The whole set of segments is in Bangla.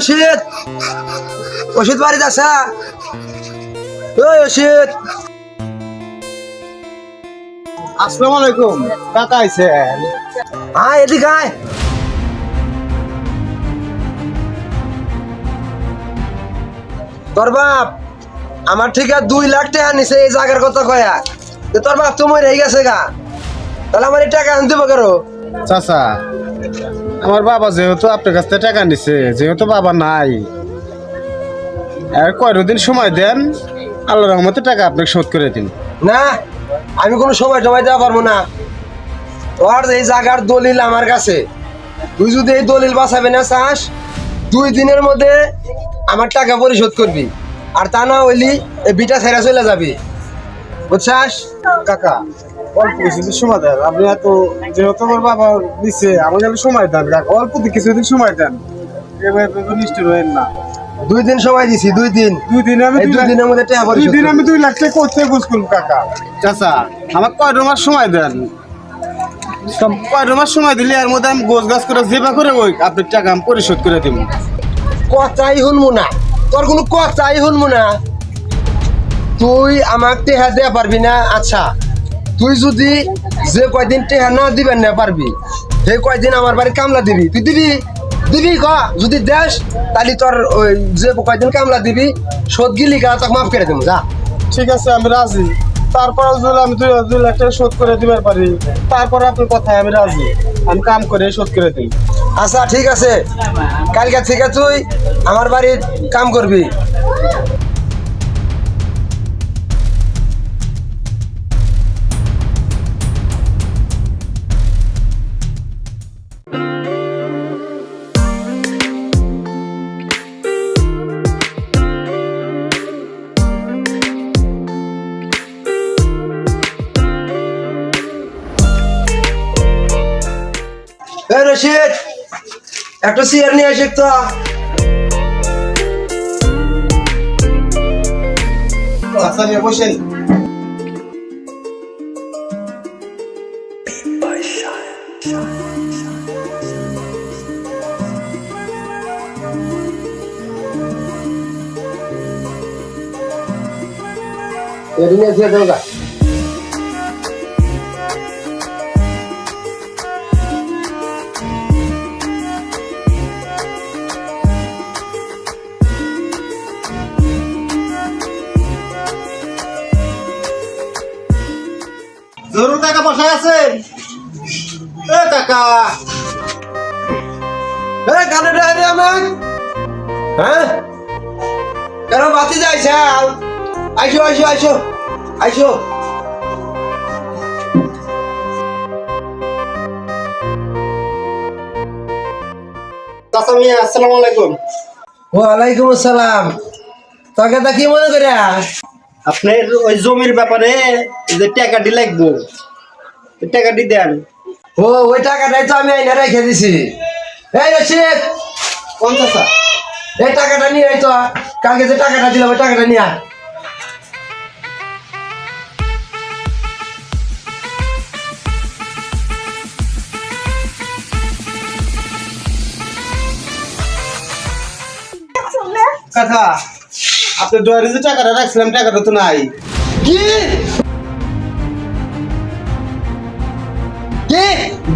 ওষুধ ওষুধ বাড়িতে আসা ওই ওষুধ আসসালামু আলাইকুম। কাকা আইছেন? আয় এদিকে আয়। তোর বাপ আমার ঠিক আছে দুই লাখ টাকা নিছে এই জায়গার কথা কয়া। তোর বাপ তো মরে গেছে গা। তাহলে আমার এই টাকা আনতে পারো চাচা আমার বাবা যেহেতু আপনার কাছ থেকে টাকা নিছে, যেহেতু বাবা নাই, আর কয়টা দিন সময় দেন আল্লাহ রহমতে টাকা আপনাকে শোধ করে দিন। না, আমি কোনো সময় টময় দেওয়া পারব না। তোর এই জায়গার দলিল আমার কাছে, তুই যদি এই দলিল বাঁচাবে না, চাস, দুই দিনের মধ্যে আমার টাকা পরিশোধ করবি। আর তা না হইলি এই বিটা ছেড়ে চলে যাবি। বুঝছাস? কাকা। অল্প কিছুদিন সময় দেন। আপনি এত যেহেতু আমার বাবা দিছে আমাকে সময় দেন। কাকা অল্প কিছুদিন সময় দেন। এবার নিষ্ঠুর হয়েন না। দুই দিন সময় দিছি দুই দিন। দুই দিনে আমি দুই দিনের মধ্যে টাকা দুই পরিশোধ দিন আমি দুই লাখ টাকা করতে বুঝকুন কাকা। চাচা আমার কয়টা মাস সময় দেন? সব কয়টা মাস সময় দিলে এর মধ্যে আমি গোছ গাছ করে জেবা করে ওই আপনার টাকা আমি পরিশোধ করে দিব। কথাই শুনব না। তোর কোনো কথাই শুনব না। তুই আমাক টেহা দেয়া পারবি না আচ্ছা। তুই যদি যে কয়দিন টেহা না দিবেন না পারবি সেই কয়দিন আমার বাড়ি কামলা দিবি। তুই দিবি? দিবি ক? যদি দেশ তাহলে তোর ওই যে কয়দিন কামলা দিবি শোধ গিলি গা তোকে মাফ করে দেবো যা। ঠিক আছে আমি রাজি। তারপর যদি আমি দুই দুই লাখ টাকা শোধ করে দিতে পারি। তারপর আপনার কথায় আমি রাজি। আমি কাম করে শোধ করে দিই। আচ্ছা ঠিক আছে। কালকে থেকে তুই আমার বাড়ির কাম করবি। এই রশিদ একটা চেয়ার নিয়ে আসে তো। আচ্ছা নিয়ে বসেন। চেয়ার নিয়ে আসে তো জরুর টাকা পয়সা আছে এ কানে রে আমার হ্যাঁ? কেন বাতি যাইছে আইসো আইসো আইসো আইসো। চাচা মিয়া আসসালামু আলাইকুম। ওয়ালাইকুম আসসালাম। তোকে তা কি মনে করে আপনার ওই জমির ব্যাপারে যে টাকাটি লাগবো টাকাটি দেন। ও ওই টাকাটাই তো আমি আইনা রেখে দিছি। এই রশিদ চাচা এই টাকাটা নিয়ে তো কালকে যে টাকাটা দিলাম ওই টাকাটা নিয়ে আয়। কাকা আপনি ডয়ারে যে টাকাটা রাখছিলাম টাকাটা তো নাই। কি?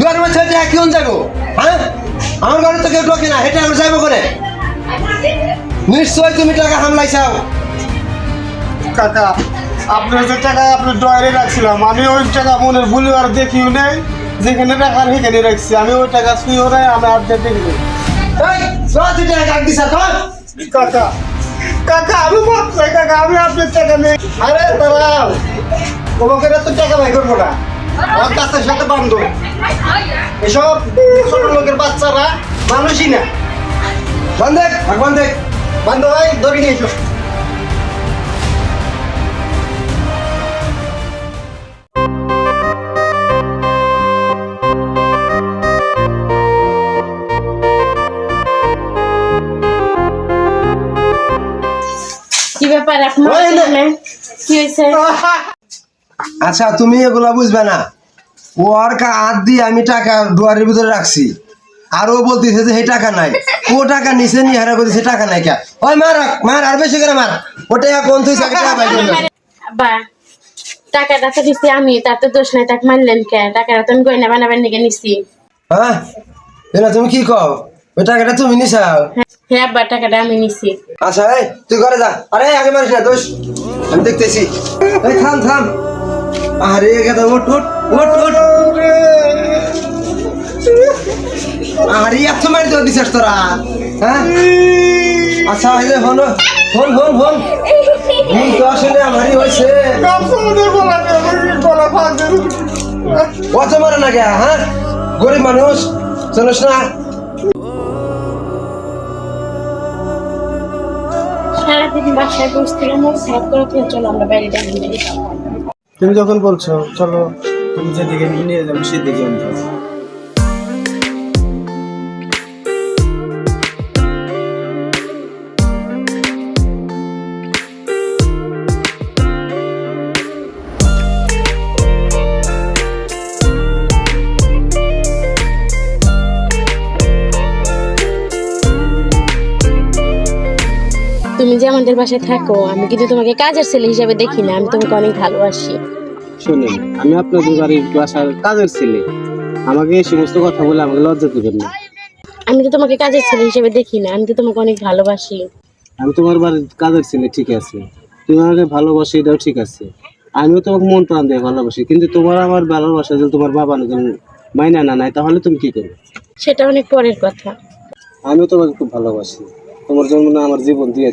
দুয়ার মধ্যে টাকা কেমন যাব হ্যাঁ? আমার ঘরে তো কেউ ঢোকে না হেঁটে আমরা যাব করে নিশ্চয় তুমি টাকা হামলাইছাও কাকা আপনার যে টাকা আপনার ডয়ারে রাখছিলাম আমি ওই টাকা মনের ভুলে আর দেখিও নেই যেখানে রাখার সেখানে রাখছি। আমি ওই টাকা শুয়েও নাই আমি আর দেখি টাকা কাক কাকা কাকা আমি কাকা আমি আপনার টাকা নেই। আরে দাঁড়াও। তোমাকে তো টাকা ভাই করব না। আমার কাছের সাথে বান্ধব। এসব ছোট লোকের বাচ্চারা মানুষই না। বন্ধেক ভগবান দেখ বান্ধব ভাই ধরে নিয়ে এসো। কি ব্যাপার? এখন ওই কি হয়েছে? আচ্ছা তুমি এগুলা বুঝবে না। ওর কা হাত দিয়ে আমি টাকা ডুয়ারের ভিতরে রাখছি। আর ও বলতেছে যে এই টাকা নাই। ও টাকা নিছে নি হারা বলতেছে টাকা নাই কে? ওই মার মার আর বেশি করে মার। ও টাকা কোন তুই টাকা ভাই আব্বা টাকাটা তো দিছি আমি তার তো দোষ নাই তাকে মারলেন কে? টাকাটা তো আমি গয়না বানাবার নিকে নিছি। হ্যাঁ? এলা তুমি কি কও? ওই টাকাটা তুমি নিছাও হ্যাঁ আব্বা টাকাটা আমি নিছি। আচ্ছা এই তুই ঘরে যা। আরে আগে মারিস না দোষ। আমি দেখতেছি। এই থাম থাম। আরে গেদা ওট ওট ওট ওট আরে এত মারি তো দিছিস তোরা হ্যাঁ? আচ্ছা এই যে হন হন হন। হন তো আসলে আমারই হয়েছে। অত মারে না কে হ্যাঁ? গরিব মানুষ, চলিস না। সারাদিন বাসায় বসছিলাম ওর সাইড করে চলো, আমরা বাইরে যাব তুমি যখন বলছো চলো। তুমি যেদিকে নিয়ে যাবে সেদিকে আমি যাব। তুমি যে আমাদের বাসায় থাকো আমি কিন্তু তোমাকে কাজের ছেলে হিসাবে দেখি না আমি তোমাকে অনেক ভালোবাসি। শুনুন আমি আপনাদের বাড়ির বাসার কাজের ছেলে। আমাকে এই সমস্ত কথা বলে আমাকে লজ্জা দিবেন না। আমি তো তোমাকে কাজের ছেলে হিসেবে দেখি না আমি তো তোমাকে অনেক ভালোবাসি। আমি তোমার বাড়ির কাজের ছেলে ঠিক আছে। তুমি আমাকে ভালোবাসি এটাও ঠিক আছে। আমিও তোমাকে মন প্রাণ দিয়ে ভালোবাসি কিন্তু তোমার আমার ভালোবাসা যদি তোমার বাবা না মাইনা না নাই তাহলে তুমি কি করবে? সেটা অনেক পরের কথা। আমিও তোমাকে খুব ভালোবাসি। তোমার জন্য আমার জীবন দিয়ে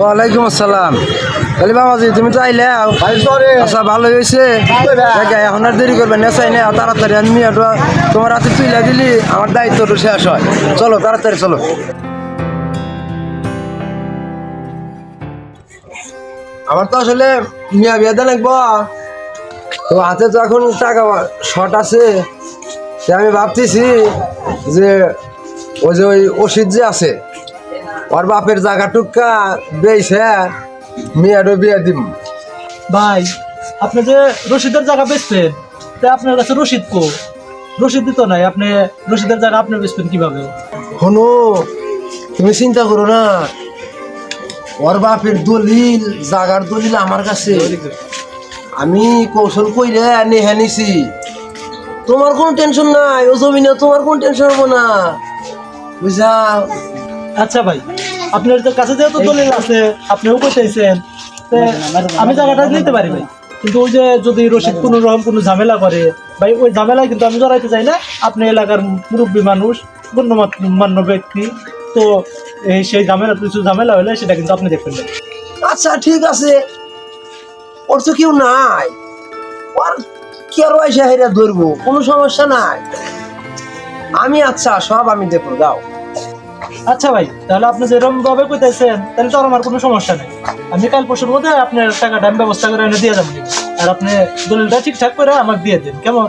ওয়ালাইকুম আসসালাম। তাহলে বাবাজি তুমি তো আইলে আচ্ছা ভালো হয়েছে। এখন আর দেরি করবেন না চাই না তাড়াতাড়ি আমি তোমার হাতে তুইলা দিলি আমার দায়িত্বটা শেষ হয়। চলো তাড়াতাড়ি চলো। আমার তো আসলে মিয়া বিয়া দেন তো হাতে তো এখন টাকা শর্ট আছে। আমি ভাবতেছি যে ওই যে ওই ওষুধ যে আছে ওর বাপের জায়গা টুকা বেইছে মেয়েরও বিয়ে দিম ভাই আপনি যে রশিদের জায়গা বেচছেন তা আপনার কাছে রশিদ কো? রশিদ দিত নাই আপনি রশিদের জায়গা আপনি বেচবেন কীভাবে? হনো তুমি চিন্তা করো না। ওর বাপের দলিল জাগার দলিল আমার কাছে। আমি কৌশল কইরে নেহে নিছি। তোমার কোনো টেনশন নাই ও জমিনে তোমার কোনো টেনশন হব না। বুঝা? আচ্ছা ভাই আপনার তো কাছে যেহেতু দলিল আছে আপনিও কইতেছেন। আমি জায়গাটা নিতে পারি ভাই কিন্তু ওই যে যদি রশিদ কোনো রকম কোনো ঝামেলা করে ভাই ওই ঝামেলায় কিন্তু আমি জড়াইতে চাই না। আপনি এলাকার মুরব্বী মানুষ গণ্যমান্য ব্যক্তি। তো এই সেই ঝামেলা কিছু ঝামেলা হলে সেটা কিন্তু আপনি দেখবেন না। আচ্ছা ঠিক আছে। ওর তো কেউ নাই। ওর কি আর হেরা ধরবো? কোনো সমস্যা নাই। আমি আচ্ছা সব আমি দেখব দাও আচ্ছা ভাই, তাহলে আপনি যেরকম ভাবে কইতেছেন, তাহলে তো আমার কোনো সমস্যা নেই। আমি কাল পরশুর মধ্যে আপনার টাকাটা আমি ব্যবস্থা করে এনে দিয়ে যাব। আর আপনি দলিলটা ঠিকঠাক করে আমাকে দিয়ে দিন, কেমন?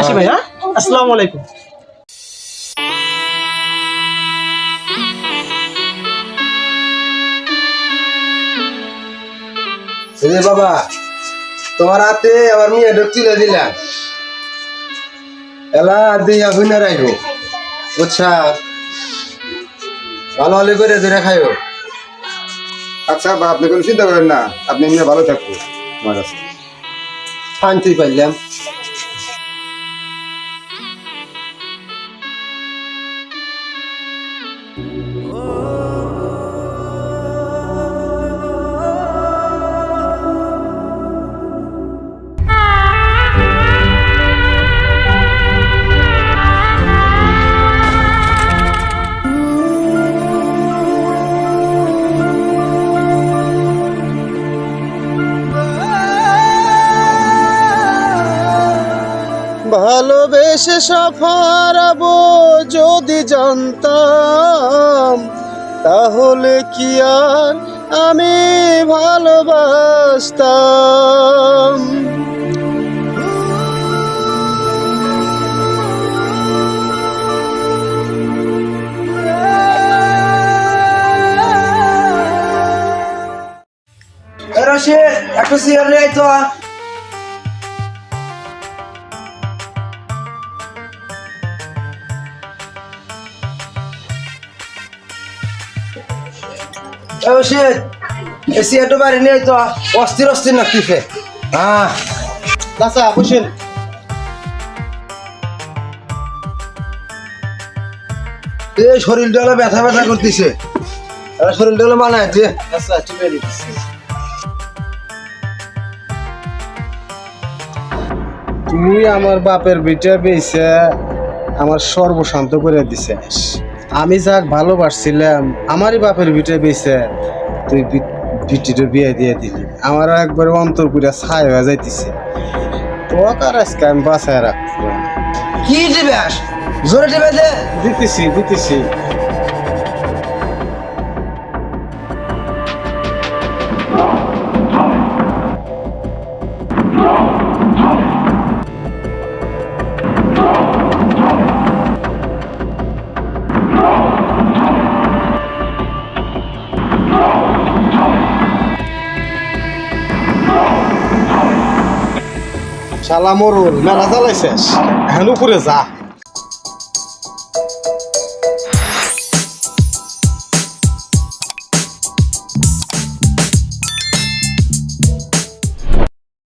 আসি ভাই হ্যাঁ? আসসালামু আলাইকুম। বাবা, তোমার হাতে আমার মেয়ে তুলে দিলাম। এলা, দিয়া হইনা রাখব বুঝছা ভালো হলে করে ধরে খাইও। আচ্ছা বা আপনি কোনো চিন্তা করেন না আপনি এমনি ভালো থাকব আমার কাছে। শান্তি পাইলাম। ভালোবেসে সফারাবো যদি জানতাম তাহলে কি আর আমি ভালোবাসতাম? রশিদ একটা নিয়ে তো। রশিদ এই চেয়ারটা বাইরে নিয়ে তো অস্থির অস্থির লাগতেছে হ্যাঁ চাচা বসেন। এই শরীরটা হলো ব্যথা ব্যথা করতেছে। শরীরটা হলো আচ্ছা তুই আমার বাপের বিটা বেছে আমার সর্বশান্ত করে দিছে। আমি যাক ভালোবাসছিলাম আমারই বাপের বিটা বেছে তুই বিটিটা বিয়ে দিয়ে দিলি। আমার একবার অন্তর পুরা ছাই হয়ে যাইতেছে। তোকে আর আজকে আমি বাসায় রাখব কি দিবে জোরে দিবে দিতেছি দিতেছি। শালা মরুল মেলা জ্বালাইছিস হ্যাঁ উপরে যা